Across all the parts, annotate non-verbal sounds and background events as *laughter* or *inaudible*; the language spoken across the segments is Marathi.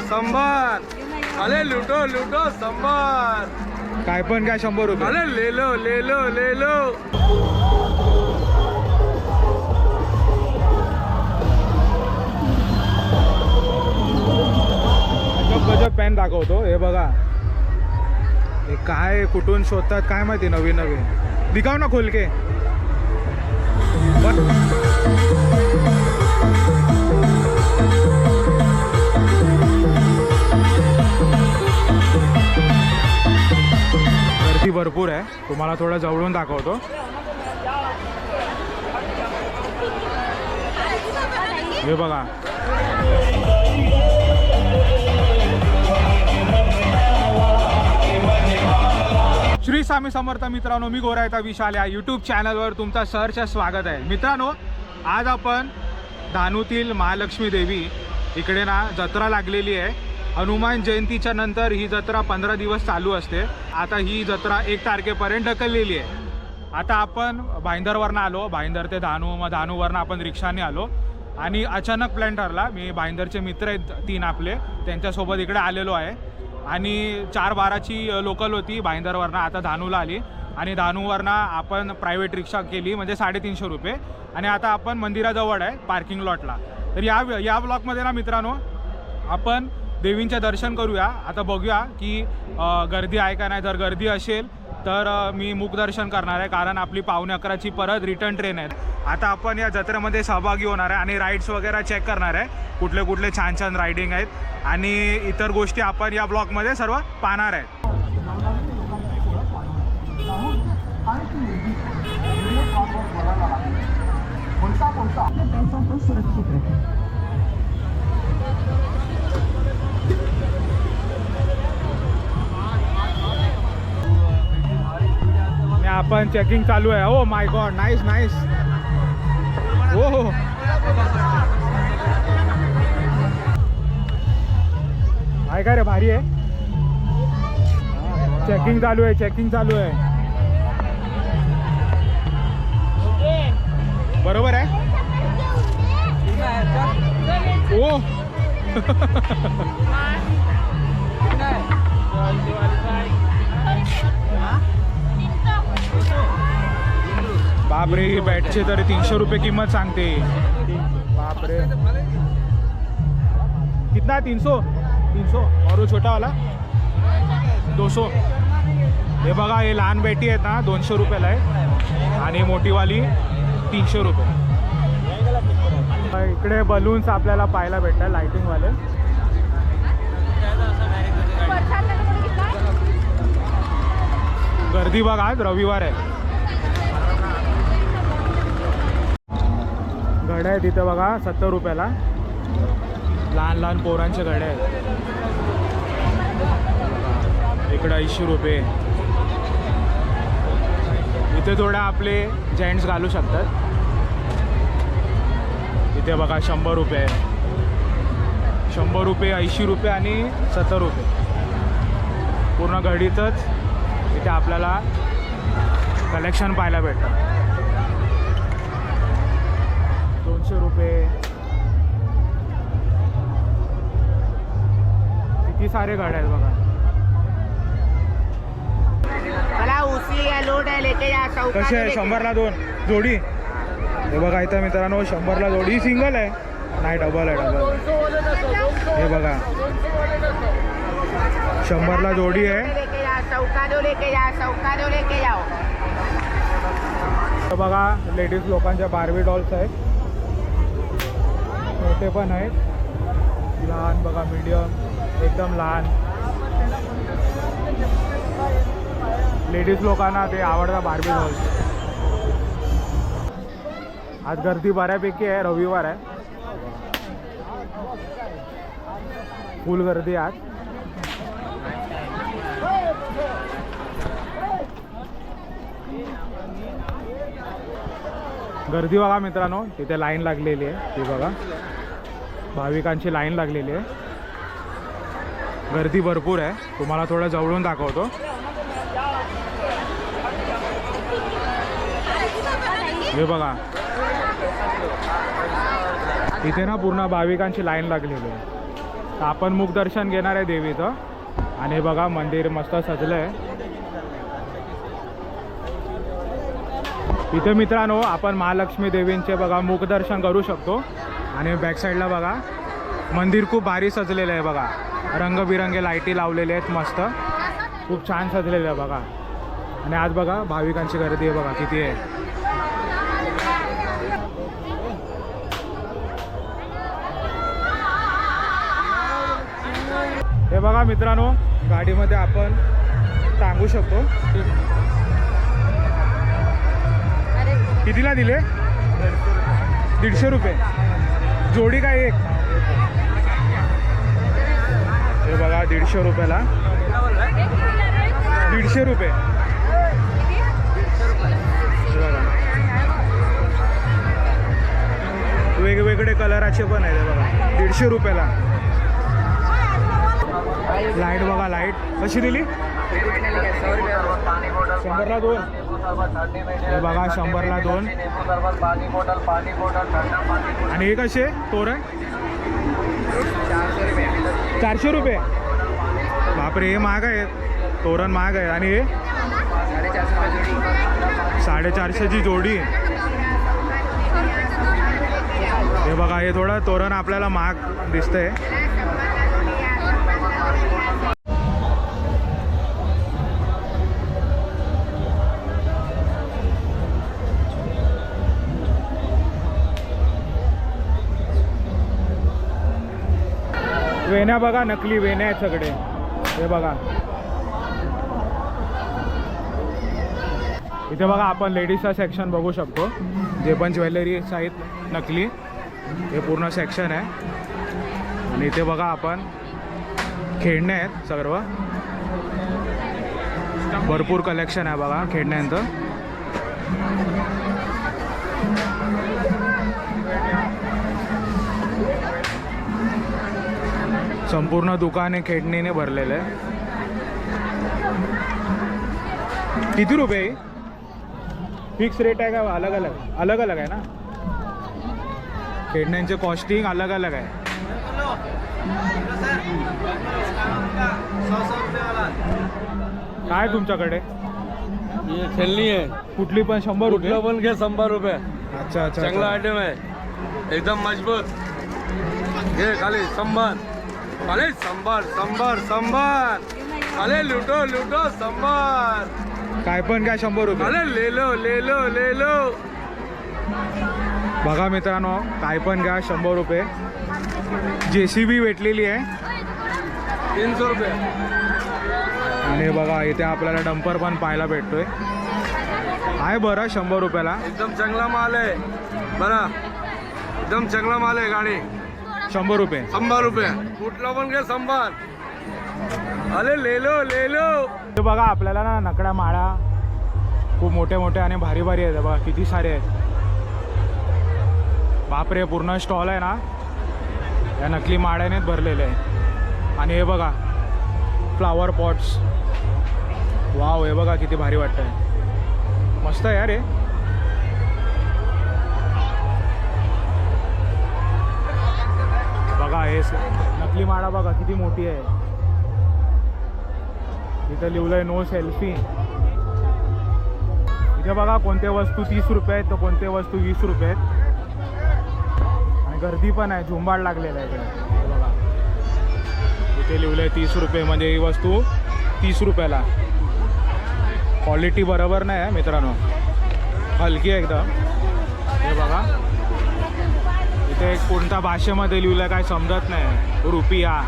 संभार संभार अरे लुटो लुटो संभार काय पण काय शंभर रुपये. अरे ले लो ले लो ले लो गजब गजब पॅन दाखवतो. हे बघा. हे काय कुठून शोधतात काय माहिती नवीन नवीन. दिखाव ना खोल के भरपूर आहे. तुम्हाला थोडं जवळून दाखवतो. हे बघा. श्री स्वामी समर्थ मित्रांनो मी गोरायता विशाल या यूट्यूब चॅनलवर तुमचं सहर्ष स्वागत आहे. मित्रांनो आज आपण धानूतील महालक्ष्मी देवी इकडे ना जत्रा लागलेली आहे. हनुमान जयंतीच्या नंतर ही जत्रा पंधरा दिवस चालू असते. आता ही जत्रा एक तारखेपर्यंत ढकललेली आहे. आता आपण भाईंदरवरनं आलो. भाईंदर ते धानू मग धानूवरनं आपण रिक्षाने आलो. आणि अचानक प्लॅन ठरला. मी भाईंदरचे मित्र आहेत तीन आपले. त्यांच्यासोबत इकडे आलेलो आहे. आणि चार बाराची लोकल होती. भाईंदरवरनं आता धानूला आली. आणि धानूवरनं आपण प्रायव्हेट रिक्षा केली म्हणजे साडेतीनशे रुपये. आणि आता आपण मंदिराजवळ आहे पार्किंग लॉटला तर या या ब्लॉकमध्ये ना मित्रांनो आपण देवींचे दर्शन करूया. आता बघूया की गर्दी आहे का नाही. जर गर्दी असेल तर मी मुखदर्शन करणार आहे. कारण आपली पावणे अकराची परत रिटर्न ट्रेन आहे आता आपण या जत्रेमध्ये सहभागी होणार आहे आणि राईड्स वगैरे चेक करणार आहे. कुठले कुठले छान छान रायडिंग आहेत. आणि इतर गोष्टी आपण या ब्लॉकमध्ये सर्व पाहणार आहेत. पैसों को सुरक्षित आपण चेकिंग चालू आहे. हो माय गॉड नाईस नाईस हो हो आहे का रे भारी आहे. चेकिंग चालू आहे चेकिंग चालू आहे. बरोबर आहे? ओ *laughs* ही बॅटचे तरी तीनशे रुपये किंमत सांगते. बापरे. कितना? तीन सौ तीन सौ और वो छोटा वाला? दो सौ हे बघा हे लहान बॅटी आहेत ना दोनशे रुपयाला आहे. आणि मोठीवाली तीनशे रुपये. इकडे बलून्स आपल्याला पाहायला भेटतात लाइटिंगवाले गर्दी बघा आज रविवार आहे. घड्या आहेत इथं बघा सत्तर रुपयाला. लहान लहान पोरांचे घड्या आहेत. इकडे ऐंशी रुपये. इथे थोडे आपले जेंट्स घालू शकतात. इथे बघा शंभर रुपये. शंभर रुपये ऐंशी रुपये आणि सत्तर रुपये. पूर्ण घडीतच इथे आपल्याला कलेक्शन पाहायला भेटतं दोनशे रुपये. किती सारे गाड्या आहेत बघा. कसे आहे. शंभरला दोन. जोडी? हे बघा इथं मित्रांनो शंभरला जोडी. सिंगल आहे. नाही डबल आहे डबल हे बघा. शंभरला जोडी आहे. बघा लेडीज लोकांच्या बार्बी डॉल्स आहेत. मोठे पण आहेत. लहान बघा मीडियम एकदम लहान. लेडीज लोकांना ते आवडता बार्बी डॉल्स आज गर्दी बऱ्यापैकी आहे रविवार आहे. फुल गर्दी आज. गर्दी बघा मित्रांनो तिथे लाईन लागलेली आहे ती बघा. भाविकांची लाईन लागलेली आहे. गर्दी भरपूर आहे. तुम्हाला थोडं जवळून दाखवतो. हे बघा. इथे ना पूर्ण भाविकांची लाईन लागलेली आहे. तर आपण मुखदर्शन घेणार आहे देवीचं. आणि बघा मंदिर मस्त सजलं आहे इथे मित्रांनो आपण महालक्ष्मी देवींचे बघा मुखदर्शन करू शकतो. आणि बॅक साईडला बघा मंदिर खूप भारी सजलेलं आहे बघा. रंगबिरंगी लाईटी लावलेले आहेत मस्त. खूप छान सजलेलं आहे बघा. आणि आज बघा भाविकांची गर्दी आहे बघा किती आहे. हे बघा मित्रांनो गाडीमध्ये आपण टांगू शकतो. कितीला दिले? दीडशे रुपये. जोडी काय एक? हे बघा दीडशे रुपयाला. दीडशे रुपये. वेगवेगळे कलराचे पण आहेत बघा. दीडशे रुपयाला. लाइट बघा लाइट. कशी दिली? शंभरला दोन. हे बघा शंभरला दोन. आणि हे कसे तोरण? चारशे रुपये. बापरे हे महाग आहे. तोरण महाग आहे. आणि हे? साडेचारशेची जोडी. हे बघा हे थोडं तोरण आपल्याला महाग दिसतंय. वेण्या बघा नकली वेण्या आहेत सगळे. हे बघा. इथे बघा आपण लेडीजचा सेक्शन बघू शकतो. जे पण ज्वेलरीज आहेत नकली हे पूर्ण सेक्शन आहे. आणि इथे बघा आपण खेळणे आहेत सर्व. भरपूर कलेक्शन आहे बघा खेळण्यांचं. संपूर्ण दुकान हे खेळणीने भरलेलं आहे. किती रुपये फिक्स रेट आहे का? अलग अलग. अलग अलग आहे ना? खेळण्यांचे कॉस्टिंग अलग अलग आहे. काय तुमच्याकडे? ये खेलनी है कुठली पण शंभर रुपये? पण घे शंभर रुपये. अच्छा अच्छा चांगला. आयटम आहे. एकदम मजबूत. घे खाली संभार खाली संभार संभार संभार. खाली लुटो लुटो संभार. काय पण काय शंभर रुपये. अरे ले लो ले लो ले लो बघा मित्रांनो काय पण घ्या शंभर रुपये. जे सी बी भेटलेली आहे. तीन सौ रुपये. आणि बघा इथे आपल्याला डंपर पण पाहायला भेटतोय. आहे बरं शंभर रुपयाला. एकदम चांगला माल आहे. बरा. एकदम चांगला माल आहे गाडी. शंभर रुपये. शंभर रुपये. कुठला पण घे संभार अरे ले लो ले लो ते बघा आपल्याला ना नकड्या माळा खूप मोठे मोठे आणि भारी भारी आहेत. बघा किती सारे आहेत. बापरे पूर्ण स्टॉल आहे ना? या नकली माळ्यानेच भरलेले आहे. आणि हे बघा फ्लावर पॉट्स वाव हे बघा किती भारी वाटतंय. मस्त आहे यार हे. बघा हे नकली माळा बघा किती मोठी आहे. इथं लिहिलंय नो सेल्फी इथे बघा कोणत्या वस्तू तीस रुपये आहेत तर कोणत्या वस्तू वीस रुपये आहेत. आणि गर्दी पण आहे झुंबाड लागलेला आहे इकडे. बघा. इथे लिहिलंय तीस रुपये म्हणजे ही वस्तू तीस रुपयाला. क्वालिटी बरोबर नाही आहे मित्रांनो. हलकी आहे एकदम. हे बघा. इथे कोणत्या भाषेमध्ये लिहिलं काय समजत नाही. रुपिया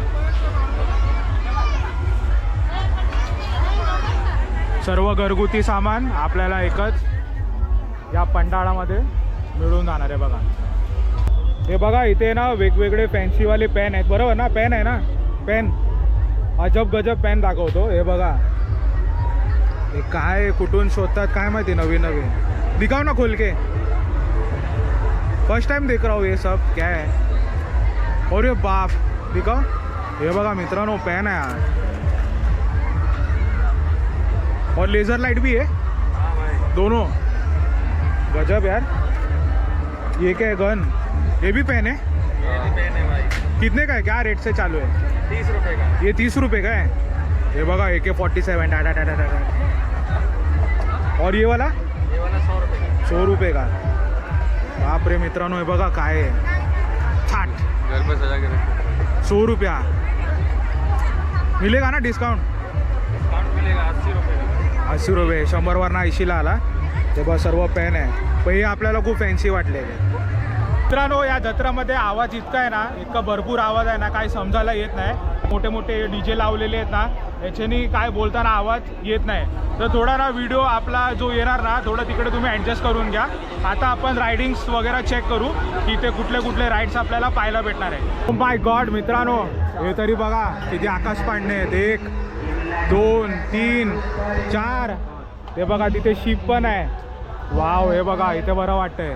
सर्व घरगुती सामान आपल्याला एकच या पंडाळामध्ये मिळून जाणार आहे बघा. हे बघा इथे ना वेगवेगळे फॅन्सीवाले पेन आहेत. बरोबर ना? पेन आहे ना? पेन अजब गजब पेन दाखवतो. हे बघा. हे काय कुठून शोधतात काय माहिती नवीन नवीन. दिखाव ना खोलके. फ़र्स्ट टाइम देख रहा हूँ ये सब क्या है? और ये बाप दिखाओ हे बघा मित्रांनो पेन आहे हा. और लेज़र लाइट भी है? दोनों। गजब यार। ये क्या है गन? ये भी पेन है कितने का है? क्या रेट से चालू है? तीस रुपये का ये तीस रुपये का है। ये बघा ए के फॉर्टी सेवन टाटा टाटा टाटा और ये वाला? ये वाला सौ रुपये का। सौ रुपये का। बापरे मित्रांनो हे बघा काय आहे. थाट सौ रुपया. मिलेगा ना डिस्काउंट अस्सी रुपये. का ऐंशी ऐंशीला आला. ते बघा सर्व पेन आहे. पण हे आपल्याला खूप फॅन्सी वाटले मित्रांनो या जत्रामध्ये आवाज इतका आहे ना इतका भरपूर आवाज आहे ना काय समजायला येत नाही. मोठे मोठे डी जे लावलेले आहेत ना याच्यानी काय बोलताना आवाज येत नाही. तर थोडा ना व्हिडिओ आपला जो येणार ना थोडं तिकडे तुम्ही ॲडजस्ट करून घ्या. आता आपण रायडिंग्स वगैरे चेक करू की इथे कुठले कुठले राईड्स आपल्याला पाहायला भेटणार आहे. Oh माय गॉड मित्रांनो हे तरी बघा किती आकाश पाडणे आहेत. एक दोन तीन चार. हे बघा तिथे शिप पण आहे. वाव हे बघा इथे बरं वाटतंय.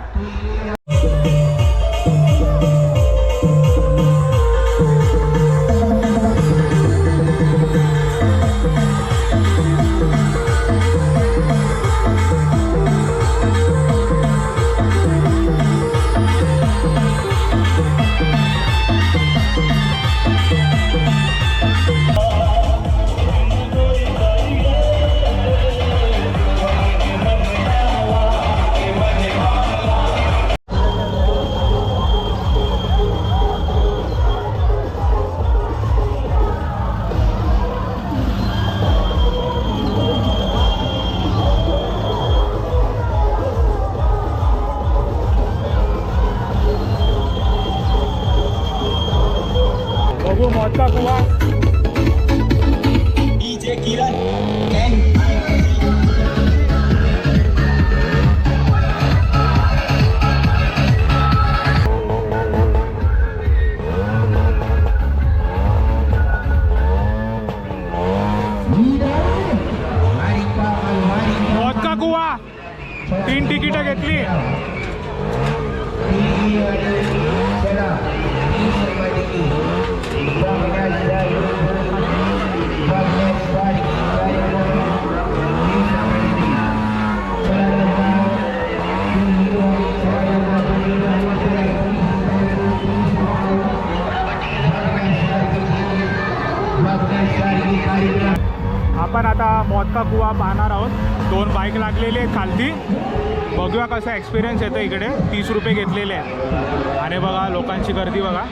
बघू मोठा कुवा मोदका कुवा तीन तिकीटं घेतली। आपण आता मोदका कुवा पाहणार आहोत. दोन बाईक लागलेली आहेत खालती. बघूया कसा एक्सपिरियन्स येतो इकडे. तीस रुपये घेतलेले आहेत. आणि बघा लोकांची गर्दी बघा बघा.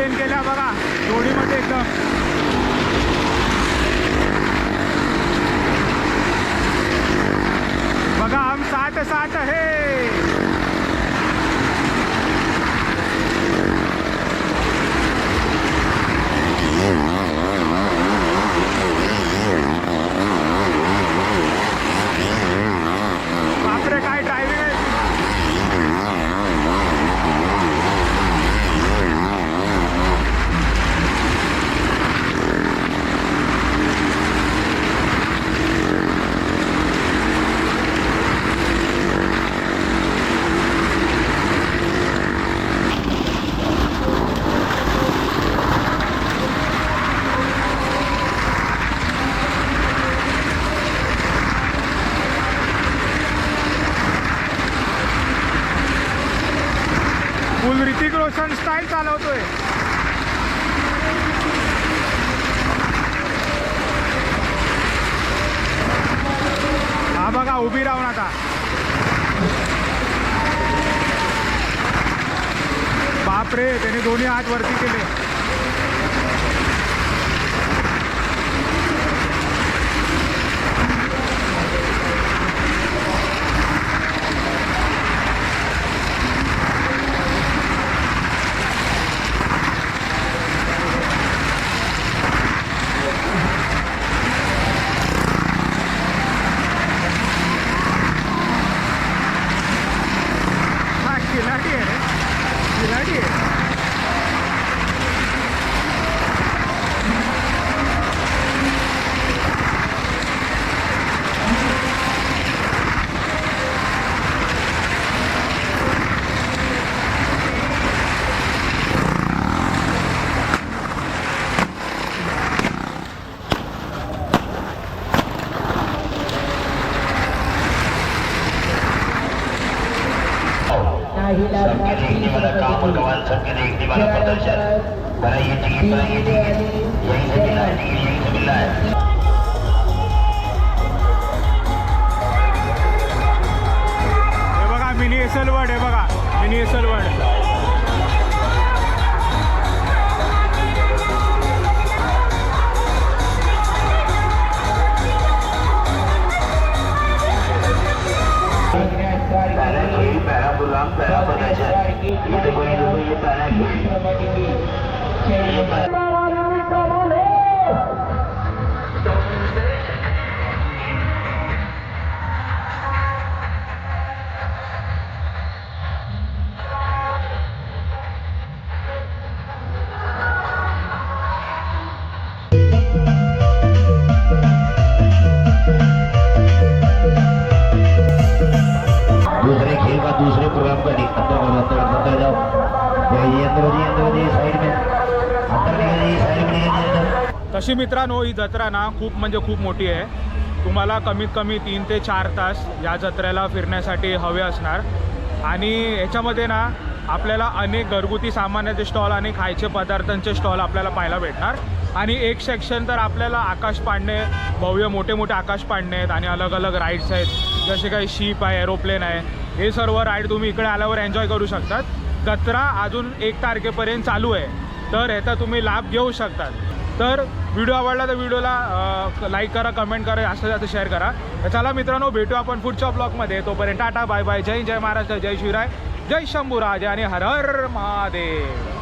आता लेन केल्या बघा. जोडीमध्ये एकदम. बघा हम साठ साठ है बापरे काय ड्रायव्हिंग आहे फुल ऋतिक रोशन स्टाईल चालवतोय हा बघा उभी राहून आता बापरे त्याने दोन्ही हात वरती केले. तशी मित्रांनो ही जत्रा ना खूप म्हणजे खूप मोठी आहे. तुम्हाला कमीत कमी तीन ते चार तास या जत्रेला फिरण्यासाठी हवे असणार. आणि ह्याच्यामध्ये ना आपल्याला अनेक घरगुती सामानाचे स्टॉल आणि खायचे पदार्थांचे स्टॉल आपल्याला पाहायला भेटणार. आणि एक सेक्शन तर आपल्याला आकाश पाडणे भव्य मोठे मोठे आकाश पाडणे आहेत आणि अलग अलग राईड्स आहेत. जसे काही शिप आहे एरोप्लेन आहे. हे सर्व राईड तुम्ही इकडे आल्यावर एन्जॉय करू शकतात. जत्रा अजून एक तारखेपर्यंत चालू आहे. तर ह्याचा तुम्ही लाभ घेऊ शकतात. तर व्हिडिओ आवडला तर व्हिडिओला लाईक करा कमेंट करा जास्त जास्त शेअर करा. तर चला मित्रांनो भेटू आपण पुढच्या ब्लॉगमध्ये तोपर्यंत टाटा बाय बाय जय जय महाराष्ट्र जय शिवराय जय शंभूराज आणि हर हर महादेव.